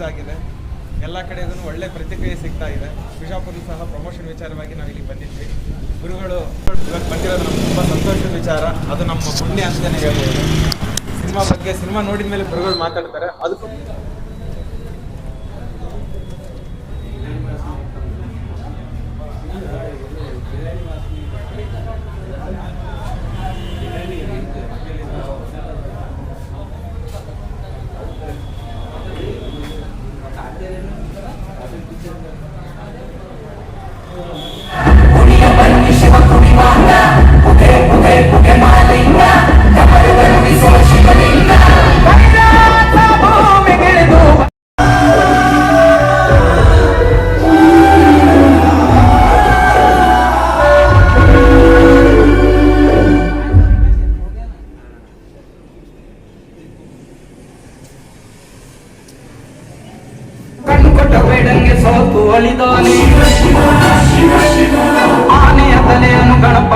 Release ಆಗಿದೆ. ಎಲ್ಲ ಕಡೆ ಇದನ್ನು ಒಳ್ಳೆ ಪ್ರತಿಕ್ರಿಯೆ ಸಿಗ್ತಾ ಇದೆ. ಬಿಜಾಪುರಲ್ಲೂ ಸಹ ಪ್ರಮೋಷನ್ ವಿಚಾರವಾಗಿ ನಾವು ಇಲ್ಲಿ ಬಂದಿದ್ವಿ. ಗುರುಗಳು ಇವತ್ತು ಬಂದಿರೋದು ನಮ್ಗೆ ತುಂಬ ಸಂತೋಷದ ವಿಚಾರ. ಅದು ನಮ್ಮ ಪುಣ್ಯ ಅಂತಲೇ ಹೇಳ್ಬೋದು. ಸಿನಿಮಾ ಬಗ್ಗೆ ಸಿನಿಮಾ ನೋಡಿದ ಮೇಲೆ ಗುರುಗಳು ಮಾತಾಡ್ತಾರೆ. ಅದಕ್ಕೂ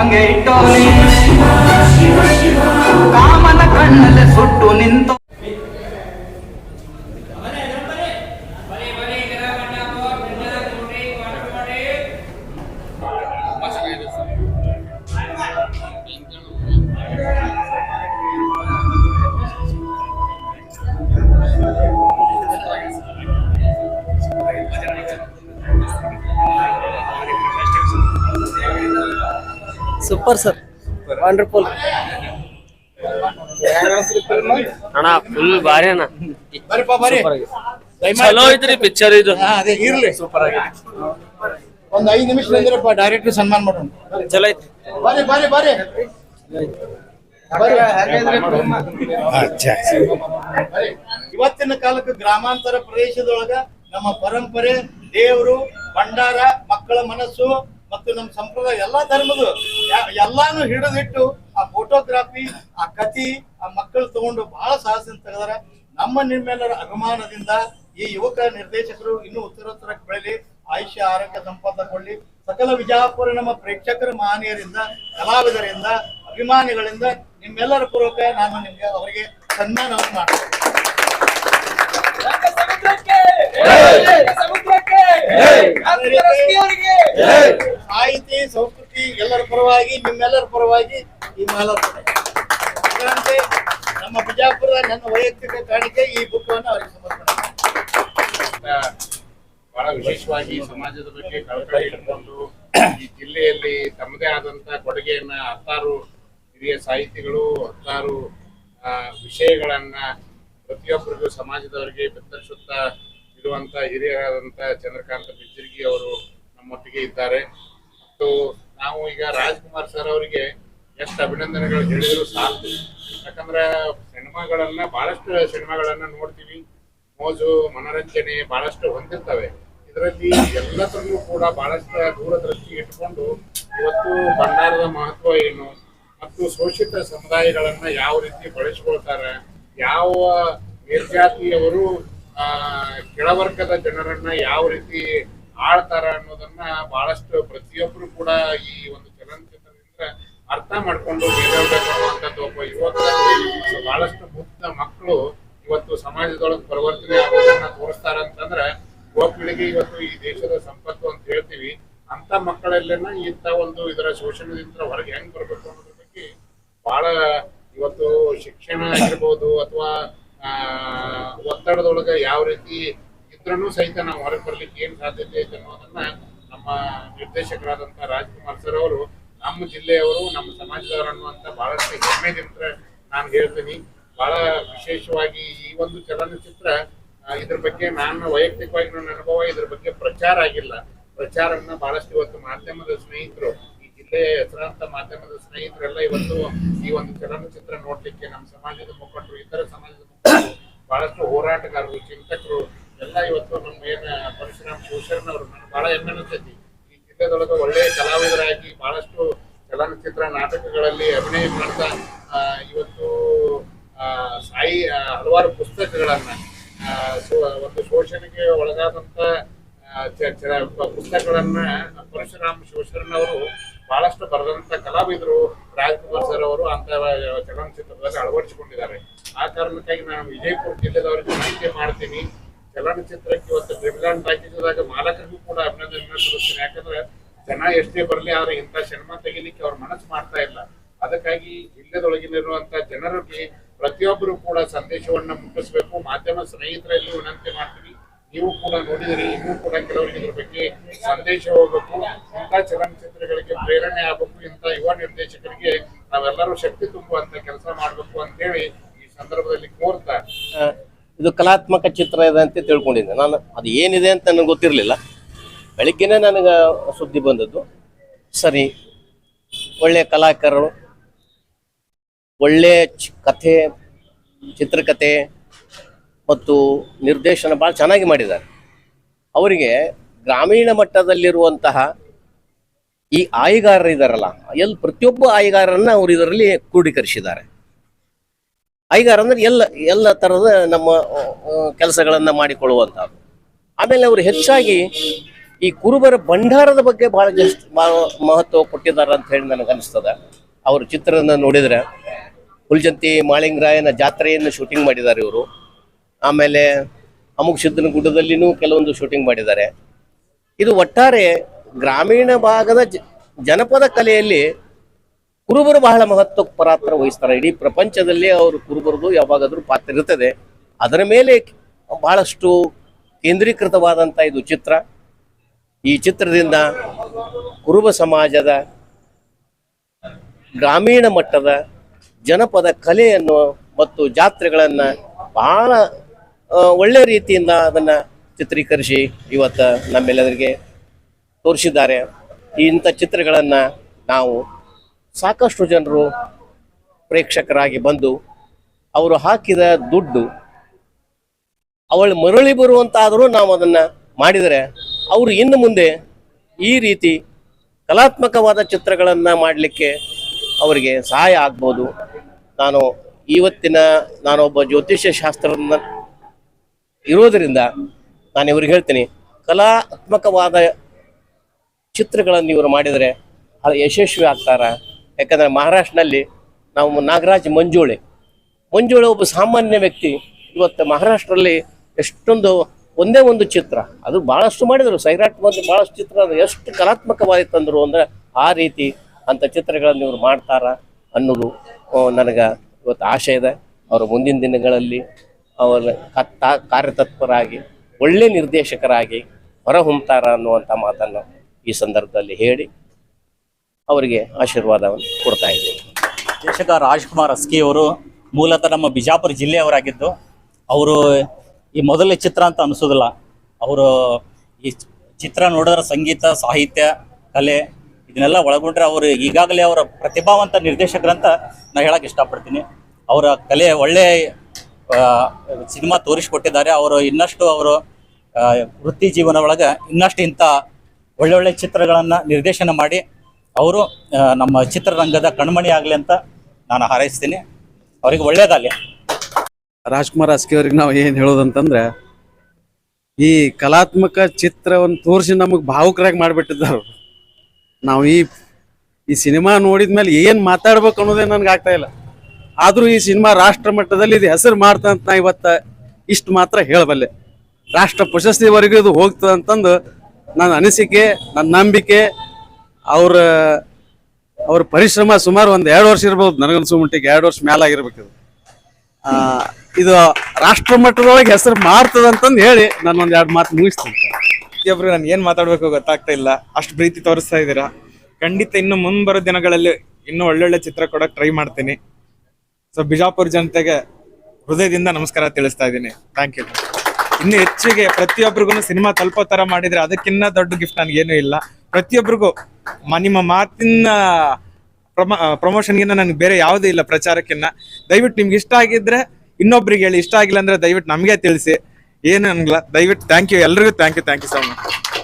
Angeitorin ಸೂಪರ್ ಸರ್ ವಂಡರ್ಫುಲ್ ಅಣ್ಣ ಫುಲ್ ಭಾರಿ ಅಣ್ಣ. ಚಲೋ ಐತ್ರಿ ಪಿಕ್ಚರ್ ಇದು. ಅದೇ ಇರ್ಲಿ. ಸೂಪರ್ ಆಗಿ ಒಂದ್ ಐದು ನಿಮಿಷ ಬಂದಿರಪ್ಪ ಡೈರೆಕ್ಟರ್ ಸನ್ಮಾನ ಮಾಡೋಣ. ಚಲೋ ಐತಿ ಬಾರಿ ಬಾರಿ ಬಾರಿ ಇವತ್ತಿನ ಕಾಲಕ್ಕೆ ಗ್ರಾಮಾಂತರ ಪ್ರದೇಶದೊಳಗ ನಮ್ಮ ಪರಂಪರೆ ದೇವರು ಭಂಡಾರ ಮಕ್ಕಳ ಮನಸ್ಸು ಮತ್ತು ನಮ್ಮ ಸಂಪ್ರದಾಯ ಎಲ್ಲಾ ಧರ್ಮದ ಯಾ- ಎಲ್ಲಾನು ಹಿಡಿದಿಟ್ಟು ಆ ಫೋಟೋಗ್ರಾಫಿ ಆ ಕತಿ ಆ ಮಕ್ಕಳು ತಗೊಂಡು ಬಹಳ ಸಾಹಸ ತೆಗೆದಾರ. ನಮ್ಮ ನಿಮ್ಮೆಲ್ಲರ ಅಭಿಮಾನದಿಂದ ಈ ಯುವಕ ನಿರ್ದೇಶಕರು ಇನ್ನೂ ಉತ್ತರೋತ್ತರ ಬೆಳಲಿ. ಆಯುಷ್ಯ ಆರೋಗ್ಯ ಸಂಪದ ಕೊಳ್ಳಿ ಸಕಲ ವಿಜಯಪುರ ನಮ್ಮ ಪ್ರೇಕ್ಷಕರ ಮಹನೀಯರಿಂದ ಕಲಾವಿದರಿಂದ ಅಭಿಮಾನಿಗಳಿಂದ ನಿಮ್ಮೆಲ್ಲರ ಪೂರ್ವಕ ನಾನು ನಿಮ್ಗೆ ಅವರಿಗೆ ಸನ್ಮಾನವನ್ನು ಮಾಡ್ತೇನೆ. ಸಾಹಿತಿ ಸಂಸ್ಕೃತಿ ಎಲ್ಲರ ಪರವಾಗಿ ನಿಮ್ಮೆಲ್ಲರ ಪರವಾಗಿ ಈ ಮಾಲಾರ್ಪಣೆ ಅದರಂತೆ ನಮ್ಮ ಬಿಜಾಪುರ ನನ್ನ ವೈಯಕ್ತಿಕ ಕಾಣಿಕೆ ಈ ಬುಕ್ಕವನ್ನು ಅವರಿಗೆ ಸಮರ್ಪಣೆ. ಬಹಳ ವಿಶೇಷವಾಗಿ ಸಮಾಜದ ಬಗ್ಗೆ ಕಳಕಳಿ ಇಟ್ಕೊಂಡು ಈ ಜಿಲ್ಲೆಯಲ್ಲಿ ತಮ್ಮದೇ ಆದಂತ ಕೊಡುಗೆಯನ್ನ ಹತ್ತಾರು ಹಿರಿಯ ಸಾಹಿತಿಗಳು ಹತ್ತಾರು ಆ, ವಿಷಯಗಳನ್ನ ಪ್ರತಿಯೊಬ್ಬರಿಗೂ ಸಮಾಜದವರಿಗೆ ಬಿತ್ತರಿಸುತ್ತಾ ಇರುವಂತ ಹಿರಿಯರಾದಂತ ಚಂದ್ರಕಾಂತ ಬಿಜ್ಜಿರ್ಗಿ ಅವರು ನಮ್ಮೊಟ್ಟಿಗೆ ಇದ್ದಾರೆ. ಮತ್ತು ನಾವು ಈಗ ರಾಜ್ಕುಮಾರ್ ಸರ್ ಅವರಿಗೆ ಎಷ್ಟು ಅಭಿನಂದನೆಗಳು ಹೇಳಿದ್ರು ಸಾಕು. ಯಾಕಂದ್ರೆ ಸಿನಿಮಾಗಳನ್ನ ಬಹಳಷ್ಟು ಸಿನಿಮಾಗಳನ್ನ ನೋಡ್ತೀವಿ. ಮೋಜು, ಮನರಂಜನೆ ಬಹಳಷ್ಟು ಹೊಂದಿರ್ತವೆ. ಇದರಲ್ಲಿ ಎಲ್ಲದರಲ್ಲೂ ಕೂಡ ಬಹಳಷ್ಟು ದೂರದೃಷ್ಟಿ ಇಟ್ಕೊಂಡು ಇವತ್ತು ಭಂಡಾರದ ಮಹತ್ವ ಏನು, ಮತ್ತು ಶೋಷಿತ ಸಮುದಾಯಗಳನ್ನ ಯಾವ ರೀತಿ ಬಳಸ್ಕೊಳ್ತಾರೆ, ಯಾವ ಮೇಲ್ಜಾತಿಯವರು ಕೆಳವರ್ಗದ ಜನರನ್ನ ಯಾವ ರೀತಿ ಆಳ್ತಾರ ಅನ್ನೋದನ್ನ ಬಹಳಷ್ಟು ಪ್ರತಿಯೊಬ್ರು ಕೂಡ ಈ ಒಂದು ಚಲನಚಿತ್ರದಿಂದ ಅರ್ಥ ಮಾಡ್ಕೊಂಡು ಬೇರೆಯವ್ರಿಗೆ ಅನ್ನುವಂಥದ್ದು ಒಬ್ಬ ಯುವಕ ಬಹಳಷ್ಟು ಮುಕ್ತ ಮಕ್ಕಳು ಇವತ್ತು ಸಮಾಜದೊಳಗೆ ಪರಿವರ್ತನೆ ಆಗೋದನ್ನ ತೋರಿಸ್ತಾರ ಅಂತಂದ್ರೆ ಯುವ ಪೀಳಿಗೆ ಇವತ್ತು ಈ ದೇಶದ ಸಂಪತ್ತು ಅಂತ ಹೇಳ್ತೀವಿ. ಅಂತ ಮಕ್ಕಳಲ್ಲೇನ ಇಂಥ ಒಂದು ಇದರ ಶೋಷಣದಿಂದ ಹೊರಗೆ ಹೆಂಗ್ ಬರ್ಬೇಕು ಅನ್ನೋದ್ರ ಬಗ್ಗೆ ಬಹಳ ಇವತ್ತು ಶಿಕ್ಷಣ ಆಗಿರ್ಬೋದು ಅಥವಾ ಒತ್ತಡದೊಳಗೆ ಯಾವ ರೀತಿ ಇದ್ರೂ ಸಹಿತ ನಾವು ಹೊರಗೆ ಬರ್ಲಿಕ್ಕೆ ಏನ್ ಸಾಧ್ಯತೆ ಐತೆ ಅನ್ನೋದನ್ನ ನಮ್ಮ ನಿರ್ದೇಶಕರಾದಂತ ರಾಜ್ಕುಮಾರ್ ಸರ್ ಅವರು ನಮ್ಮ ಜಿಲ್ಲೆಯವರು, ನಮ್ಮ ಸಮಾಜದವರು ಅನ್ನುವಂತ ಬಹಳಷ್ಟು ಹೆಮ್ಮೆದಿಂದ ನಾನು ಹೇಳ್ತೀನಿ. ಬಹಳ ವಿಶೇಷವಾಗಿ ಈ ಒಂದು ಚಲನಚಿತ್ರ ಇದ್ರ ಬಗ್ಗೆ ನಾನು ವೈಯಕ್ತಿಕವಾಗಿ ನನ್ನ ಅನುಭವ ಇದ್ರ ಬಗ್ಗೆ ಪ್ರಚಾರ ಆಗಿಲ್ಲ. ಪ್ರಚಾರವನ್ನ ಬಹಳಷ್ಟು ಇವತ್ತು ಮಾಧ್ಯಮದ ಸ್ನೇಹಿತರು ಈ ಜಿಲ್ಲೆಯ ಹೆಸರಾಂತ ಮಾಧ್ಯಮದ ಸ್ನೇಹಿತರೆಲ್ಲ ಇವತ್ತು ಈ ಒಂದು ಚಲನಚಿತ್ರ ನೋಡ್ಲಿಕ್ಕೆ ನಮ್ಮ ಸಮಾಜದ ಮುಖಂಡರು, ಇತರ ಸಮಾಜದ ಮುಖಂಡರು, ಬಹಳಷ್ಟು ಹೋರಾಟಗಾರರು, ಚಿಂತಕರು, ಎಲ್ಲ ಇವತ್ತು ನಮ್ಮ ಏನ ಪರಶುರಾಮ್ ಶಿವಶರಣವರು ನನಗೆ ಬಹಳ ಹೆಮ್ಮೆ ಅನಿಸ್ತೈತಿ ಈ ಜಿಲ್ಲೆದೊಳಗೆ ಒಳ್ಳೆಯ ಕಲಾವಿದರಾಗಿ ಬಹಳಷ್ಟು ಚಲನಚಿತ್ರ ನಾಟಕಗಳಲ್ಲಿ ಅಭಿನಯ ಮಾಡ್ತಾ ಇವತ್ತು ಸಾಯಿ ಹಲವಾರು ಪುಸ್ತಕಗಳನ್ನ ಒಂದು ಶೋಷಣೆಗೆ ಒಳಗಾದಂತ ಪುಸ್ತಕಗಳನ್ನ ಪರಶುರಾಮ್ ಶಿವಶರಣ ಅವರು ಬಹಳಷ್ಟು ಬರೆದಂತ ಕಲಾವಿದರು ರಾಜ್ಕುಮಾರ್ ಸರ್ ಅವರು ಅಂತ ಚಲನಚಿತ್ರದಲ್ಲಿ ಅಳವಡಿಸಿಕೊಂಡಿದ್ದಾರೆ. ಆ ಕಾರಣಕ್ಕಾಗಿ ನಾನು ವಿಜಯಪುರ ಜಿಲ್ಲೆದವರಿಗೆ ವಿನಂತಿ ಮಾಡ್ತೀನಿ. ಚಲನಚಿತ್ರಕ್ಕೆ ಇವತ್ತು ಡ್ರಿಮ್ಲ್ಯಾಂಡ್ ಹಾಕಿದಾಗ ಮಾಲಕರಿಗೂ ಕೂಡ ಅಭಿನಂದನೆ ಸಲ್ಲಿಸ್ತೀನಿ. ಯಾಕಂದ್ರೆ ಜನ ಎಷ್ಟೇ ಬರಲಿ, ಆದ್ರೆ ಇಂಥ ಸಿನಿಮಾ ತೆಗಿಲಿಕ್ಕೆ ಅವ್ರ ಮನಸ್ಸು ಮಾಡ್ತಾ ಇಲ್ಲ. ಅದಕ್ಕಾಗಿ ಜಿಲ್ಲೆದೊಳಗಿನಿರುವಂತ ಜನರಿಗೆ ಪ್ರತಿಯೊಬ್ಬರು ಕೂಡ ಸಂದೇಶವನ್ನ ಮುಟ್ಟಿಸಬೇಕು. ಮಾಧ್ಯಮ ಸ್ನೇಹಿತರಲ್ಲಿ ವಿನಂತಿ ಮಾಡ್ತೀವಿ ನೀವು ಕೂಡ ನೋಡಿದಿರಿ, ಇನ್ನೂ ಕೂಡ ಕೆಲವರಿಗೆ ಇದ್ರ ಬಗ್ಗೆ ಸಂದೇಶ ಹೋಗಬೇಕು. ಇಂಥ ಚಲನಚಿತ್ರಗಳಿಗೆ ಪ್ರೇರಣೆ ಆಗಬೇಕು ಇಂಥ ಯುವ ನಿರ್ದೇಶಕರಿಗೆ ನಾವೆಲ್ಲರೂ ಶಕ್ತಿ ತುಂಬುವಂತ ಕೆಲಸ ಮಾಡಬೇಕು ಅಂತೇಳಿ ಈ ಸಂದರ್ಭದಲ್ಲಿ ಕೋರ್ತಾ. ಇದು ಕಲಾತ್ಮಕ ಚಿತ್ರ ಇದೆ ಅಂತ ತಿಳ್ಕೊಂಡಿದ್ದೆ. ನಾನು ಅದು ಏನಿದೆ ಅಂತ ನನಗೆ ಗೊತ್ತಿರಲಿಲ್ಲ. ಬೆಳಿಗ್ಗೆನೇ ನನಗೆ ಸುದ್ದಿ ಬಂದದ್ದು, ಸರಿ, ಒಳ್ಳೆ ಕಲಾಕಾರರು, ಒಳ್ಳೆ ಕಥೆ, ಚಿತ್ರಕಥೆ ಮತ್ತು ನಿರ್ದೇಶನ ಭಾಳ ಚೆನ್ನಾಗಿ ಮಾಡಿದ್ದಾರೆ. ಅವರಿಗೆ ಗ್ರಾಮೀಣ ಮಟ್ಟದಲ್ಲಿರುವಂತಹ ಈ ಆಯಿಗಾರರು ಇದಾರಲ್ಲ, ಎಲ್ ಪ್ರತಿಯೊಬ್ಬ ಆಯಿಗಾರರನ್ನ ಅವರು ಇದರಲ್ಲಿ ಕ್ರೋಢೀಕರಿಸಿದ್ದಾರೆ. ಆಯಿಗಾರ ಅಂದ್ರೆ ಎಲ್ಲ ಎಲ್ಲ ತರದ ನಮ್ಮ ಕೆಲಸಗಳನ್ನ ಮಾಡಿಕೊಳ್ಳುವಂತಹದ್ದು ಆಮೇಲೆ ಅವರು ಹೆಚ್ಚಾಗಿ ಈ ಕುರುಬರ ಭಂಡಾರದ ಬಗ್ಗೆ ಬಹಳ ಜಾಸ್ತಿ ಮಹತ್ವ ಕೊಟ್ಟಿದ್ದಾರೆ ಅಂತ ಹೇಳಿ ನನಗೆ ಅನಿಸ್ತದೆ. ಅವ್ರ ಚಿತ್ರನ ನೋಡಿದ್ರೆ, ಹುಲ್ಜಂತಿ ಮಾಳಿಂಗರಾಯನ ಜಾತ್ರೆಯನ್ನು ಶೂಟಿಂಗ್ ಮಾಡಿದ್ದಾರೆ ಇವರು. ಆಮೇಲೆ ಅಮುಕ್ ಸಿದ್ದನ ಗುಡ್ಡದಲ್ಲಿನೂ ಕೆಲವೊಂದು ಶೂಟಿಂಗ್ ಮಾಡಿದ್ದಾರೆ. ಇದು ಒಟ್ಟಾರೆ ಗ್ರಾಮೀಣ ಭಾಗದ ಜನಪದ ಕಲೆಯಲ್ಲಿ ಕುರುಬರು ಬಹಳ ಮಹತ್ವ ಪಾತ್ರ ವಹಿಸ್ತಾರೆ. ಇಡೀ ಪ್ರಪಂಚದಲ್ಲಿ ಅವರು ಕುರುಬರದು ಯಾವಾಗಾದ್ರೂ ಪಾತ್ರ ಇರ್ತದೆ. ಅದರ ಮೇಲೆ ಬಹಳಷ್ಟು ಕೇಂದ್ರೀಕೃತವಾದಂಥ ಇದು ಚಿತ್ರ. ಈ ಚಿತ್ರದಿಂದ ಕುರುಬ ಸಮಾಜದ, ಗ್ರಾಮೀಣ ಮಟ್ಟದ ಜನಪದ ಕಲೆಯನ್ನು ಮತ್ತು ಜಾತ್ರೆಗಳನ್ನು ಬಹಳ ಒಳ್ಳೆ ರೀತಿಯಿಂದ ಅದನ್ನು ಚಿತ್ರೀಕರಿಸಿ ಇವತ್ತು ನಮ್ಮೆಲ್ಲರಿಗೆ ತೋರಿಸಿದ್ದಾರೆ. ಇಂಥ ಚಿತ್ರಗಳನ್ನು ನಾವು ಸಾಕಷ್ಟು ಜನರು ಪ್ರೇಕ್ಷಕರಾಗಿ ಬಂದು ಅವರು ಹಾಕಿದ ದುಡ್ಡು, ಅವಳು ಮರಳಿ ಬರುವಂತಾದರೂ ನಾವು ಅದನ್ನು ಮಾಡಿದರೆ ಅವರು ಇನ್ನು ಮುಂದೆ ಈ ರೀತಿ ಕಲಾತ್ಮಕವಾದ ಚಿತ್ರಗಳನ್ನು ಮಾಡಲಿಕ್ಕೆ ಅವರಿಗೆ ಸಹಾಯ ಆಗ್ಬೋದು. ನಾನು ಇವತ್ತಿನ ನಾನೊಬ್ಬ ಜ್ಯೋತಿಷ್ಯ ಶಾಸ್ತ್ರದಿಂದ ಇರೋದರಿಂದ ನಾನು ಇವ್ರಿಗೆ ಹೇಳ್ತೀನಿ, ಕಲಾತ್ಮಕವಾದ ಚಿತ್ರಗಳನ್ನು ಇವರು ಮಾಡಿದರೆ ಅದು ಯಶಸ್ವಿ ಆಗ್ತಾರ? ಯಾಕಂದರೆ ಮಹಾರಾಷ್ಟ್ರನಲ್ಲಿ ನಾವು ನಾಗರಾಜ್ ಮಂಜುಳೆ. ಮಂಜುಳೆ ಒಬ್ಬ ಸಾಮಾನ್ಯ ವ್ಯಕ್ತಿ. ಇವತ್ತು ಮಹಾರಾಷ್ಟ್ರಲ್ಲಿ ಎಷ್ಟೊಂದು ಒಂದೇ ಒಂದು ಚಿತ್ರ. ಅದು ಭಾಳಷ್ಟು ಮಾಡಿದರು. ಸೈರಾಟ್ ಬಂದು ಭಾಳಷ್ಟು ಚಿತ್ರ ಅದು ಎಷ್ಟು ತಂದರು ಅಂದ್ರೆ ಆ ರೀತಿ ಅಂಥ ಚಿತ್ರಗಳನ್ನು ಇವರು ಮಾಡ್ತಾರ ಅನ್ನೋದು ನನಗೆ ಇವತ್ತು ಆಶೆ ಇದೆ. ಅವರು ಮುಂದಿನ ದಿನಗಳಲ್ಲಿ ಅವರ ಕಾರ್ಯತತ್ಪರಾಗಿ, ಒಳ್ಳೆ ನಿರ್ದೇಶಕರಾಗಿ ಹೊರಹೊಮ್ತಾರ ಅನ್ನುವಂಥ ಮಾತನ್ನು ಈ ಸಂದರ್ಭದಲ್ಲಿ ಹೇಳಿ ಅವರಿಗೆ ಆಶೀರ್ವಾದವನ್ನು ಕೊಡ್ತಾ ಇದ್ದೇವೆ ನಿರ್ದೇಶಕ ರಾಜ್ಕುಮಾರ್ ಅಸ್ಕಿ ಅವರು ಮೂಲತಃ ನಮ್ಮ ಬಿಜಾಪುರ ಜಿಲ್ಲೆಯವರಾಗಿದ್ದು, ಅವರು ಈ ಮೊದಲನೇ ಚಿತ್ರ ಅಂತ ಅನಿಸೋದಿಲ್ಲ. ಅವರು ಈ ಚಿತ್ರ ನೋಡಿದ್ರೆ ಸಂಗೀತ, ಸಾಹಿತ್ಯ, ಕಲೆ ಇದನ್ನೆಲ್ಲ ಒಳಗೊಂಡ್ರೆ ಅವರು ಈಗಾಗಲೇ ಅವರ ಪ್ರತಿಭಾವಂತ ನಿರ್ದೇಶಕರಂತ ನಾ ಹೇಳಕ್ಕೆ ಇಷ್ಟಪಡ್ತೀನಿ. ಅವರ ಕಲೆ ಒಳ್ಳೆ ಸಿನಿಮಾ ತೋರಿಸಿಕೊಟ್ಟಿದ್ದಾರೆ. ಅವರು ಇನ್ನಷ್ಟು ಅವರು ವೃತ್ತಿ ಜೀವನ ಒಳಗೆ ಇನ್ನಷ್ಟು ಇಂಥ ಒಳ್ಳೊಳ್ಳೆ ಚಿತ್ರಗಳನ್ನು ನಿರ್ದೇಶನ ಮಾಡಿ ಅವರು ನಮ್ಮ ಚಿತ್ರರಂಗದ ಕಣ್ಮಣಿ ಆಗಲಿ ಅಂತ ನಾನು ಹಾರೈಸ್ತೀನಿ. ಅವರಿಗೆ ಒಳ್ಳೇದಾಗಲಿ. ರಾಜ್ಕುಮಾರ್ ಅಸ್ಕಿ ಅವ್ರಿಗೆ ನಾವು ಏನು ಹೇಳೋದಂತಂದ್ರೆ, ಈ ಕಲಾತ್ಮಕ ಚಿತ್ರವನ್ನು ತೋರಿಸಿ ನಮಗೆ ಭಾವುಕರಾಗಿ ಮಾಡಿಬಿಟ್ಟಿದ್ದಾರೆ ನಾವು ಈ ಈ ಸಿನಿಮಾ ನೋಡಿದ್ಮೇಲೆ ಏನು ಮಾತಾಡ್ಬೇಕು ಅನ್ನೋದೇ ನನಗೆ ಆಗ್ತಾ ಇಲ್ಲ. ಆದರೂ ಈ ಸಿನಿಮಾ ರಾಷ್ಟ್ರ ಮಟ್ಟದಲ್ಲಿ ಇದು ಹೆಸರು ಮಾಡ್ತಂತ ನಾ ಇವತ್ತು ಇಷ್ಟು ಮಾತ್ರ ಹೇಳಬಲ್ಲೆ. ರಾಷ್ಟ್ರ ಪ್ರಶಸ್ತಿವರೆಗೂ ಇದು ಹೋಗ್ತದೆ ಅಂತಂದು ನನ್ನ ಅನಿಸಿಕೆ, ನನ್ನ ನಂಬಿಕೆ, ಅವ್ರ ಅವ್ರ ಪರಿಶ್ರಮ ಸುಮಾರು ಒಂದು ಎರಡು ವರ್ಷ ಇರ್ಬೋದು. ನನಗನ್ಸೋ ಮಟ್ಟಿಗೆ ಎರಡು ವರ್ಷ ಮೇಲಾಗಿರ್ಬೇಕು ಇದು. ಇದು ರಾಷ್ಟ್ರ ಮಟ್ಟದೊಳಗೆ ಹೆಸರು ಮಾಡ್ತದೆ ಅಂತಂದು ಹೇಳಿ ನಾನು ಒಂದು ಎರಡು ಮಾತು ಮುಗಿಸ್ತೀನಿ. ಪ್ರತಿಯೊಬ್ರು ನಾನು ಏನು ಮಾತಾಡಬೇಕು ಗೊತ್ತಾಗ್ತಾ ಇಲ್ಲ. ಅಷ್ಟು ಪ್ರೀತಿ ತೋರಿಸ್ತಾ ಇದ್ದೀರಾ? ಖಂಡಿತ ಇನ್ನು ಮುಂಬರೋ ದಿನಗಳಲ್ಲಿ ಇನ್ನೂ ಒಳ್ಳೊಳ್ಳೆ ಚಿತ್ರ ಕೊಡೋಕೆ ಟ್ರೈ ಮಾಡ್ತೀನಿ. ಸೊ ಬಿಜಾಪುರ ಜನತೆಗೆ ಹೃದಯದಿಂದ ನಮಸ್ಕಾರ ತಿಳಿಸ್ತಾ ಇದ್ದೀನಿ. ಥ್ಯಾಂಕ್ ಯು ಇನ್ನು ಹೆಚ್ಚಿಗೆ ಪ್ರತಿಯೊಬ್ಬರಿಗೂ ಸಿನಿಮಾ ತಲುಪೋ ತರ ಮಾಡಿದ್ರೆ ಅದಕ್ಕಿನ್ನ ದೊಡ್ಡ ಗಿಫ್ಟ್ ನನಗೇನು ಇಲ್ಲ. ಪ್ರತಿಯೊಬ್ಬರಿಗೂ ನಿಮ್ಮ ಮಾತಿನ ಪ್ರಮೋ ಪ್ರಮೋಷನ್ಗಿನ್ನ ನನಗೆ ಬೇರೆ ಯಾವುದೂ ಇಲ್ಲ ಪ್ರಚಾರಕ್ಕಿನ್ನ. ದಯವಿಟ್ಟು ನಿಮ್ಗೆ ಇಷ್ಟ ಆಗಿದ್ರೆ ಇನ್ನೊಬ್ರಿಗೆ ಹೇಳಿ. ಇಷ್ಟ ಆಗಿಲ್ಲ ಅಂದ್ರೆ ದಯವಿಟ್ಟು ನಮಗೆ ತಿಳಿಸಿ. ಏನು ಅನ್ಗಲ್ಲ. ದಯವಿಟ್ಟು ಥ್ಯಾಂಕ್ ಯು ಎಲ್ರಿಗೂ thank you thank you so much